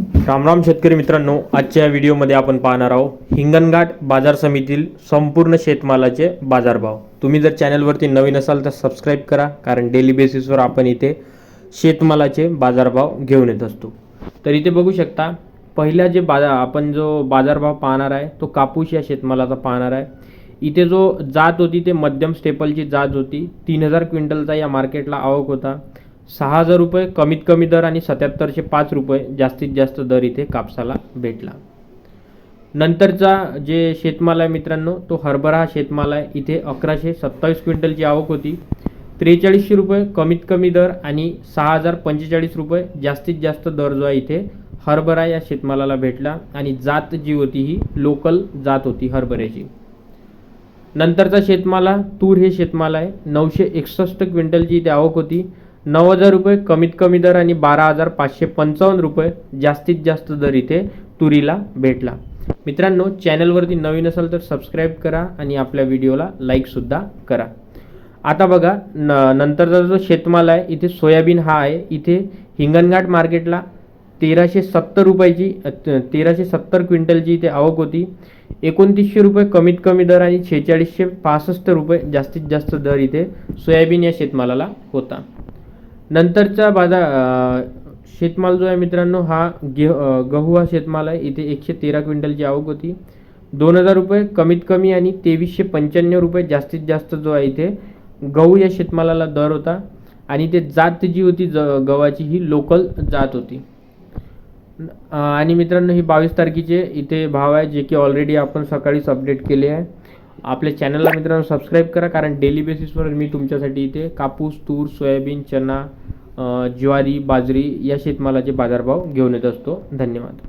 रामराम शेतकरी मित्रांनो आजच्या व्हिडिओमध्ये आपण पाहणार आहोत हिंगणघाट बाजार समितीतील संपूर्ण शेतमालाचे बाजारभाव. तुम्ही जर चॅनलवरती नवीन असाल तर सबस्क्राईब करा कारण डेली बेसिसवर आपण इथे शेतमालाचे बाजारभाव घेऊन येत असतो. तर इथे बघू शकता पहिला जे बाजार आपण जो बाजारभाव पाहणार आहे तो कापूस या शेतमालाचा पाहणार आहे. इथे जो जात होती ते मध्यम स्टेपलची जात होती. तीन हजार क्विंटलचा या मार्केटला आवक होता. सहा हजार रुपये कमीत कमी दर आणि सत्याहत्तरशे पाच रुपये जास्तीत जास्त दर इथे कापसाला भेटला. नंतरचा जे शेतमाल आहे मित्रांनो तो हरभरा हा शेतमाल आहे. इथे अकराशे सत्तावीस क्विंटलची आवक होती. त्रेचाळीसशे रुपये कमीत कमी दर आणि सहा हजार पंचेचाळीस रुपये जास्तीत जास्त दर जो आहे इथे हरभरा या शेतमालाला भेटला आणि जात जी होती ही लोकल जात होती हरभऱ्याची. नंतरचा शेतमाला तूर हे शेतमाल आहे. नऊशे एकसष्ट क्विंटलची इथे आवक होती. नऊ हजार रुपये कमीत कमी दर आणि बारा हजार पाचशे पंचावन्न रुपये जास्तीत जास्त दर इथे तुरीला भेटला. मित्रांनो चॅनलवरती नवीन असाल तर सबस्क्राईब करा आणि आपल्या व्हिडिओला लाईकसुद्धा करा. आता बघा न नंतरचा जो शेतमाल आहे इथे सोयाबीन हा आहे. इथे हिंगणघाट मार्केटला तेराशे सत्तर रुपयाची तेराशे सत्तर क्विंटलची इथे आवक होती. एकोणतीसशे रुपये कमीत कमी दर आणि शेहेचाळीसशे पासष्ट रुपये जास्तीत जास्त दर इथे सोयाबीन या शेतमालाला होता. नंतरचा बाजार शेतमाल जो आहे मित्रांनो हा गे गहू हा शेतमाल आहे. इथे एकशे तेरा क्विंटलची आवक होती. दोन हजार रुपये कमीत कमी आणि तेवीसशे पंच्याण्णव रुपये जास्तीत जास्त जो आहे इथे गहू या शेतमालाला दर होता. आणि ते जात जी होती ज गव्हाची ही लोकल जात होती. आणि मित्रांनो ही बावीस तारखेचे इथे भाव आहे जे की ऑलरेडी आपण सकाळीच अपडेट केले आहे. आपल्या चॅनलला मित्रांनो सबस्क्राईब करा कारण डेली बेसिसवर मी तुमच्यासाठी इथे कापूस तूर सोयाबीन चना ज्वारी बाजरी या शेतमालाचे बाजारभाव घेऊन येत असतो. धन्यवाद.